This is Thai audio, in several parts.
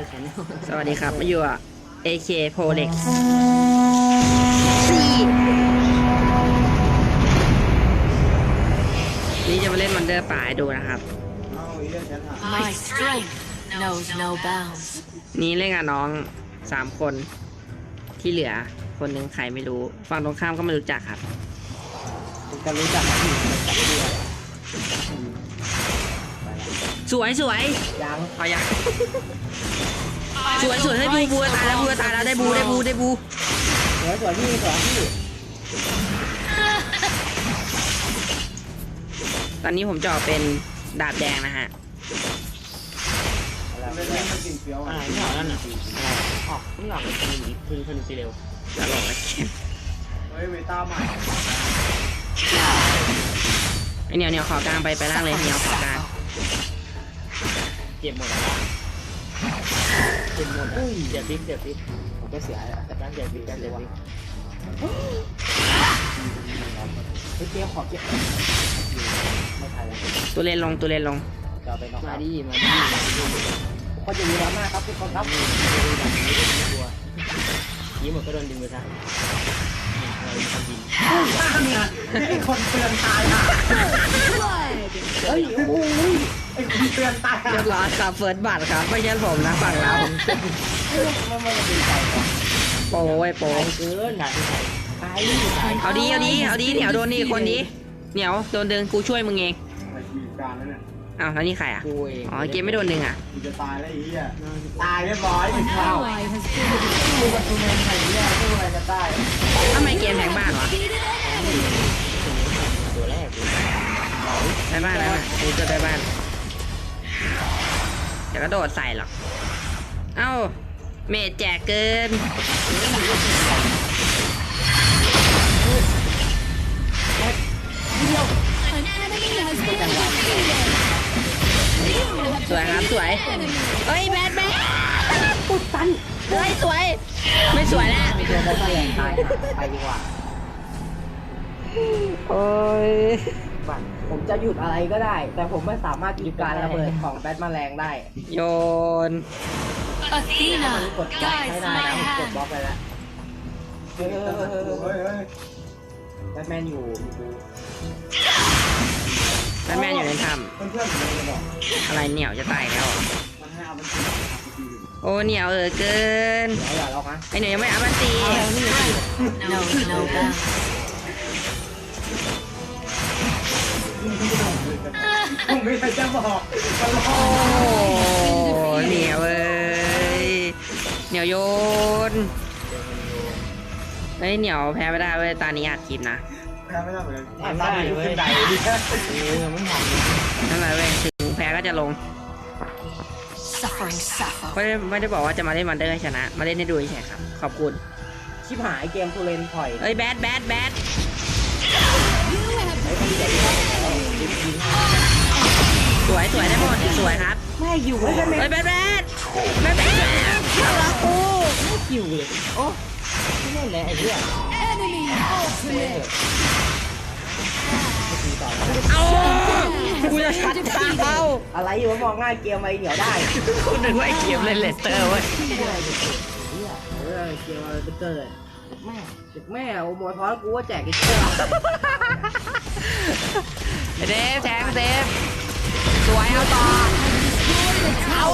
อร์ชแนลสวัสดีครับมาอยู่อะ AK Prolex นี่จะมาเล่นวันเดอร์ป่าให้ดูนะครับ My strength knows no bounds. นี่เล่นกับน้องสามคนที่เหลือคนหนึ่งใครไม่รู้ ฝั่งตรงข้ามก็ไม่รู้จักครับผมจะรู้จักที่จักเรือ สวยสวยยังเอายังสวยสวยให้บูบูตายแล้วบูตายแล้วได้บูได้บูได้บูสวยสวยพี่สวยพี่ตอนนี้ผมจะออกเป็นดาบแดงนะฮะอะไรไม่มันกินเฟี้ยวอะไรไม่ออกนั่นน่ะอะไรออกไม่ออกเป็นคนนี้คือคนสีเร็วจะลองแล้วเกมเฮ้ยเวต้าใหม่ไอเหนียวเหนียวขอกลางไปไปล่างเลยเหนียวขอกลาง เจ็บหมดแล้วเจ็บหมดอะเจ็บปิ๊กเจ็บปิ๊กผมก็เสียอะแต่การเจ็บปิ๊กการเจ็บปิ๊กเฮ้ยเจ๊ขอเก็บไม่ทันแล้วตัวเลนลงตัวเลนลงจะไปนอกมาดิมาดิเขาจะมีร้านหน้าครับทุกคนครับยิ้มหมดก็โดนดึงไปซะไอ้คนเตือนตายอะเฮ้ยโอ้ย ไอ้คนเตือนตายเรียบร้อยครับเฟิร์สบัตรครับ ไม่ใช่ผมนะฝั่งเราไมันมันจะเป็นใจก่อนโป้ไว้โป้เกินตายตายตายเอาดีเอาดีเอาดีเหนียวโดนนี่คนนี้เหนียวโดนดึงกูช่วยมึงเองไอ้ทีการแล้วเนี่ยอ้าวแล้วนี่ใครอะอ๋อเกมไม่โดนดึงอะกูจะตายแล้วอ้เหี้ยตายเรียบร้อยถึงเข้ากูกับกูแมนไข่เนี่ยสู้อะไรจะได้ทำไมเกมแทงบ้านวะตัวแรกได้บ้านแล้วนะกูจะได้บ้าน เดี๋ยวก็โดดใส่หรอก เอ้า เมจแจกเกินสวยครับสวย เฮ้ยแบทแบทปุดตันเฮ้ยสวย ไม่สวยแล้วมีตัวได้แรงตายไปดีกว่า โอ้ย ผมจะหยุดอะไรก็ได้ แต่ผมไม่สามารถหยุดการระเบิดของแบทแมลงได้โยน Athena กดใช้ guides ได้ my นะผมกด hand. บล็อกไปแล้วเฮ้ยเฮ้ยเฮ้ยแบทแมนอยู่ดูแบทแมนอยู่ในถ้เพื่อนๆผมเลยจะบอกำอะไรเหนียวจะตายแล้วเหรอมันให้เอามันกินดีโอ้เหนียวเออเกินเดี๋ยวอย่าล็อกนะไอเหนียวยังไม่อัพมันตี Knows no bounds. ผมไม่ใช่จะบอกมันรอโอ้เหนียวเอ้ยเหนียวโยนเฮ้ยเหนียวแพ้ไม่ได้เว้ยตานี้อัดคลิปนะแพ้ไม่ได้เหมือนกันแอบได้เลยขึ้นใดดิเออไม่ทำนั่นแหละเว้ยถึงแพ้ก็จะลง Suffering suffer. ไม่ได้ไม่ได้บอกว่าจะมาเล่นวันเดอร์ให้ชนะ มาเล่นให้ดูเฉยๆครับ ขอบคุณชิบหายเกมทูเลนถอยเอ้ยแบดแบดแบด สวยสวยได้หมดสวยครับแม่อยู่เลยเฮ้ยแบดแบดแบดแบดเอาละกูไม่คิวเลยโอ้ไม่เล่นเลยไอ้เหี้ย Enemy ultimate. เอากูจะชัดตาเอาอะไรอยู่ว่ามองง่ายเกมไอ้เหนียวได้คุณนึกว่าไอ้เกมเล่นเลสเตอร์เว้ยเออเกมอะไรก็เกิดแม่แม่โอโมทอสกูว่าแจกไอ้เจ้าเดฟแทงเดฟ สวยเอาต่อเอา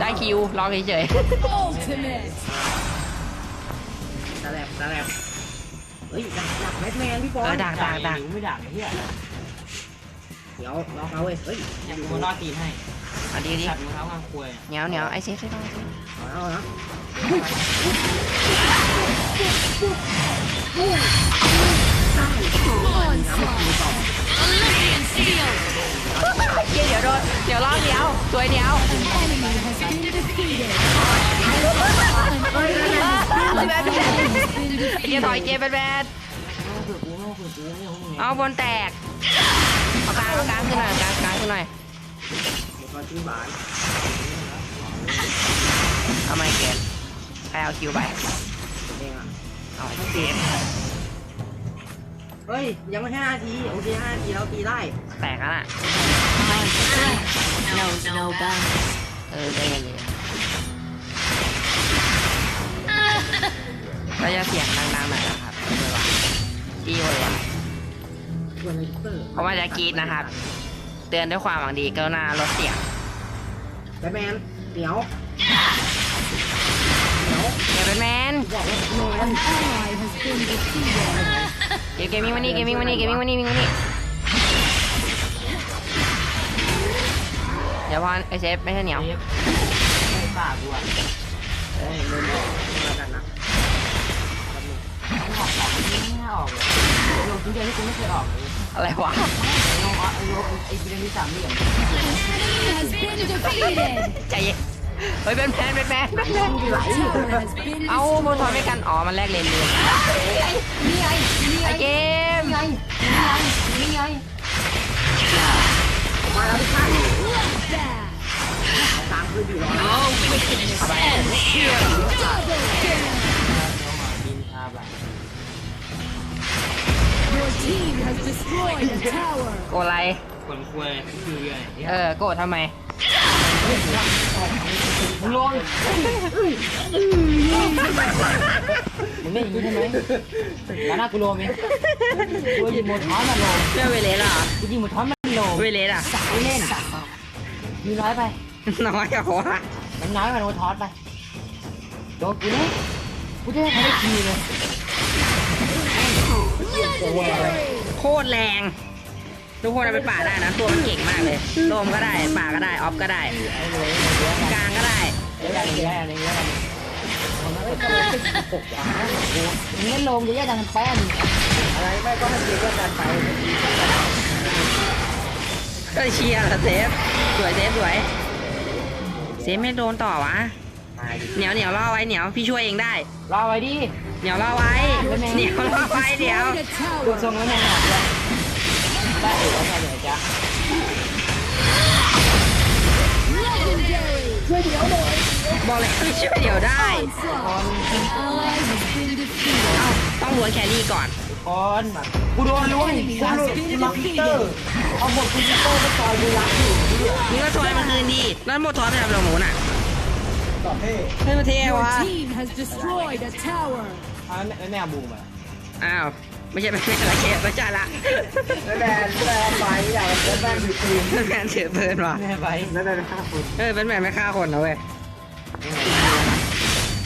ได้คิวรอเฉย Ultimate. ตะแลบตะแลบเฮ้ยดักดักแบทแมนพี่ๆบอเอลอดักดักดักไม่ดักไอ้เหี้ยเดี๋ยวล็อกเอาเว้ยเฮ้ยยังกูรอดตีนให้เอาดีดีสัตว์มือเท้าข้างควยเหนียวเหนียวไอเซฟใช่ไหมเอานะ Olympian เกียร์ถอยเกมเป็นแบนเอาบนแตกเอากลางเอากลางขึ้นหน่อยกลางกลางขึ้นหน่อยเดี๋ยวมาที่บ้านเอาไมเกมใครเอาคิวไปเองอะเอาเกมเฮ้ย ยังไม่ห้านาทีโอเคห้านาทีเราตีได้ แตกแล้วน่ะ My strength knows no bounds. เออใจเย็นๆเราจะเสียงดังๆหน่อยนะครับเวลาที่เวลาวันไรเตอร์เพราะว่าจะกรีดนะครับ เตือนด้วยความหวังดีกรุณาลดเสียงแบทแมนเดี๋ยวเดี๋ยวเป็นแมนบอกว่าแมน An ally has been defeated. เกมเกมมิ่งมานี่เกมมิ่งมานี่เกมมิ่งมานี่มิ่งมานี่เดี๋ยวพอไอเซฟไม่ใช่เหนียวเซฟไม่ปากกูอะเอ้ยเงินบอกแล้ว ยนชิ้นที่กูไม่เคยออกเลยอะไรวะโยนไอ้โยไอ้เรื่องที่สามเหลี่ยม has been defeated. ใจเย็นเฮ้ยเป็นแมนเป็นแมนเป็นแมน Tower has been เอาโมทอยไม่กันอ๋อมันแลกเลนเลยนี่ไงนี่ไงไอเกม นี่ไงนี่ไงมาแล้วทุกท่าน bad. ตามคือดีรอ Double kill. เข้า team has destroyed a tower. โกอะไร คนคุยคือไงเออ โกรธทำไมมึงลงมึงเล่นอย่างนี้ใช่ไหมแล้วหน้ากูโลมั้ยกูยิงโมทอนมันโลเพื่อเวเลสเหรอกูยิงโมทอนมันโลเวเลสอะไม่เล่นมีน้อยไป น้อยอะวะมันน้อยกว่าโมทอนไป โดนกูเนี่ยกูจะให้เขาได้คีเลย Legendary. โคตรแรง ทุกคนเอาไปป่าได้นะ ตัวมันเก่งมากเลยโลมก็ได้ป่าก็ได้ออฟก็ได้ กลางก็ได้เดี๋ยวกันเดี๋ยวกันเยวกันคนนั้นก็เลยเป็นปกอะมึงเล่นลงเดี๋ยวกันแป้นอะไรไม่ก็ให้เกียรติกันไปก็เชียร์ละเซฟสวยเซฟสวยเซฟไม่โดนต่อวะเหนียวเหนียวล่อไว้เหนียวพี่ช่วยเองได้รอไว้ดิ เหนียวล่อไว้ เหนียวล่อไว้เดี๋ยว Destroyed a ดู tower. ทรงแล้วแม่งหนักเลยได้เอ๋เอาไปไหนจ๊ะ Legendary. บอกเลยพี่ช่วยเดี๋ยวได้ Onslaught. An ally has been defeated. เอ้าต้องล้วนแครี่ก่อนคนกูโดนล้วงกูโดนล็อกเตอร์เอาหมดกูจิโต้ไปต่อยกูรักอยู่มึงก็ซอยมันคืนดีแล้วโมทอสไปทำอะไรกับหมูน่ะตอบเท่เฮ้ยมันเท่ Your วะ team has destroyed a tower. เอาแม่แม่บูมอะอ้าว ไม่ใช่ไม่ใช่ละเกไม่ใช่ละแล้วแบนแบนไปอย่างแล้วแบนถือปืนแมนถือปืนว่ะแม่ไปแล้วแบนฆ่าคนเออเป็นแมนไม่ฆ่าคนนะเว้ย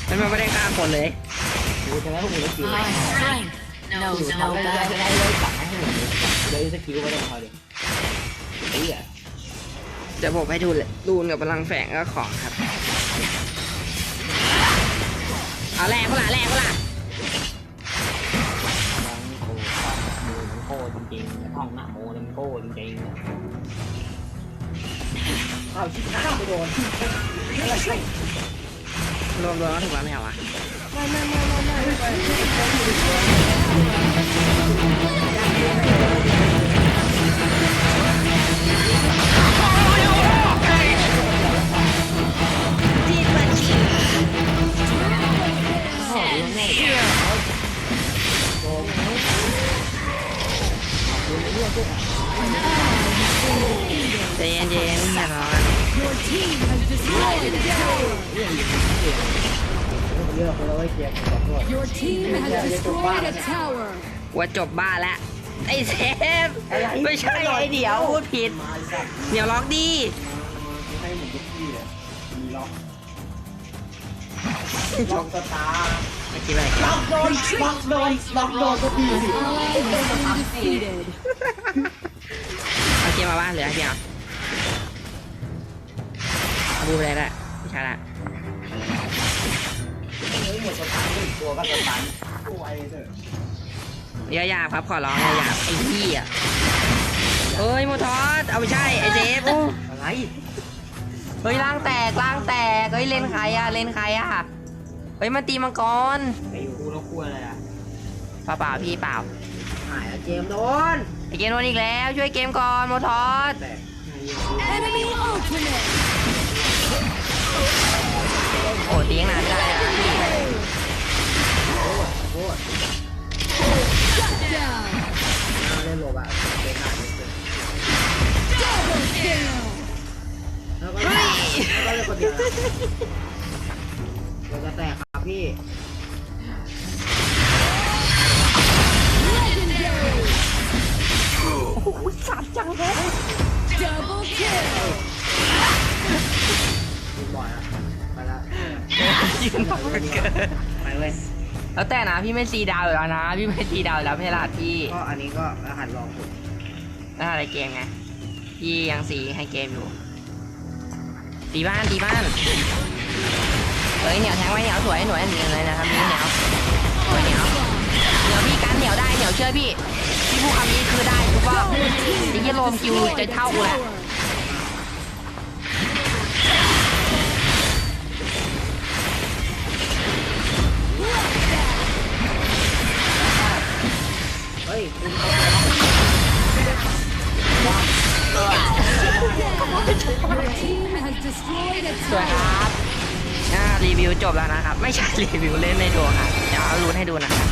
เป็นแมนไม่ได้ฆ่าคนเลยกูจะได้พวกมึงได้คิว My strength อยู่ knows ทำ no ได้ได้เลยสั่งให้หมดเลยเลยสกิลไว้ได้พอดิไอ้เหี้ยเดี๋ยวผมให้ดูเลยดูนกับพลังแฝงก็ของครับ เอาแรงก็ล่ะแรงก็ล่ะ รจริงๆท่องหน้าโมมันโคตรจริงเอาชิบข้าวไปโดนรวมรวมแล้วถูกแล้วไม่เหรอวะใจ เยอะคนเราไม่เกียรติขอโทษ Your team has destroyed a tower. ว่าจบบ้านแล้วไอ้เซฟไม่ใช่ไอ้เดี๋ยวพูดผิด เดี๋ยวล็อกดีให้หมุนทุกที่เลยมีล็อกล็อกสตาร์ไม่คิดอะไรล็อกโดนล็อกโดนล็อกโดนก็ดี Ally has been defeated. เอาเกมมาบ้านเหลือเดียวเอาบูไปเลยละไม่ใช่ละ หมดสตาร์หนึ่งตัวก็สตาร์ไวเถอะอย่าหยาบครับขอร้องอย่าหยาบไอ้พี่อะเอ้ยโมทอสเอาไม่ใช่ไอ้เจฟโอ้อะไรเฮ้ยล่างแตกล่างแตกเฮ้ยเลนใครอะเลนใครอะเฮ้ยมาตีมังกรไอ้กูแล้วกลัวอะไรอะเปล่าเปล่าพี่เปล่าหายแล้วเจมส์โดนไอเกมโดนอีกแล้วช่วยเกมก่อนโมทอสแตก Enemy ultimate. โอ้ตีงนานไม่ได้นะพี่โคตร Shut down. เอาเล่นโลบะเป็นหายเลย Double kill. แล้วก็แล้วก็เลยคนเดียวนะเดี๋ยวจะแตกครับพี่ Double ยิงบอกเกินไปเว้ยแล้วแต่นะพี่ไม่ซีดาวอยู่แล้วนะ พี่ไม่ซีดาวอยู่แล้วไม่ใช่หรอพี่ก็อันนี้ก็รหัสลองผมแล้วอะไรเกมไงพี่ยังซีให้เกมอยู่ตีบ้านตีบ้านเฮ้ยเหนียวแทงไว้เหนียวสวยหน่วยเหนียวเลยนะครับนี่เหนียวสวยเหนียวเหนียวพี่กันเหนียวได้เหนียวเชื่อพี่พี่พูดคำนี้คือได้ถูกป่ะดิจิโลมคิวจะเท่ากูแหละ สวยค tower. รับอ่ารีวิวจบแล้วนะครับ ไม่ใช่รีวิวเล่นในดวงครับเดี๋ยวเอารูนให้ดูนะครับ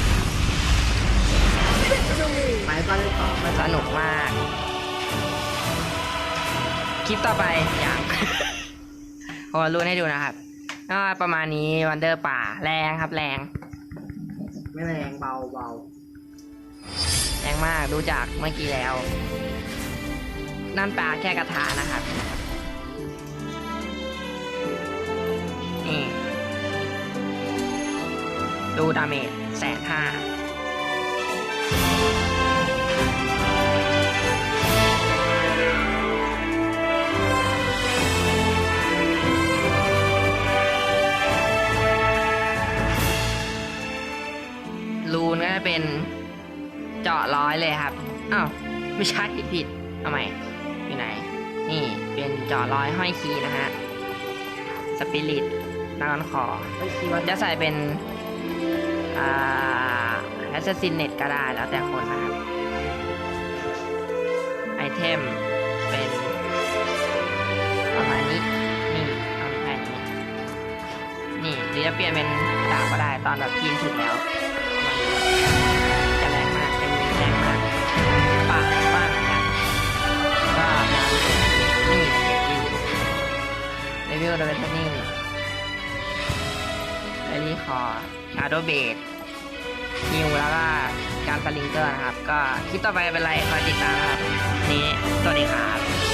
ไปก็เล่นต่อไปสนุกมาก คลิปต่อไปอย่างผมเอารูนให้ดูนะครับก็ประมาณนี้วันเดอร์ป่าแรงครับแรง ไม่แรงเบาเบาแรงมากดูจากเมื่อกี้แล้ว นั่นปลาแค่กระถานะครับ นี่ ดูดาเมจแสนห้ารูนก็จะเป็นเจาะร้อยเลยครับอ้าวไม่ใช่ผิดเอาใหม่อยู่ไหน นี่เป็นเจาะร้อยห้อยคีนะฮะ สปิริต นอนขอจะใส่เป็นอ่าแอสซินเน็ตก็ได้แล้วแต่คนนะครับไอเทมเป็นประมาณนี้นี่เอาแค่นี้นี่หรือจะเปลี่ยนเป็นดาบก็ได้ตอนแบบทีมสุดแล้ว โดเบดนิวแล้วก็การสลิงเกอร์นะครับ ก็คลิปต่อไปเป็นไรคอยติดตามนะครับวันนี้สวัสดีครับ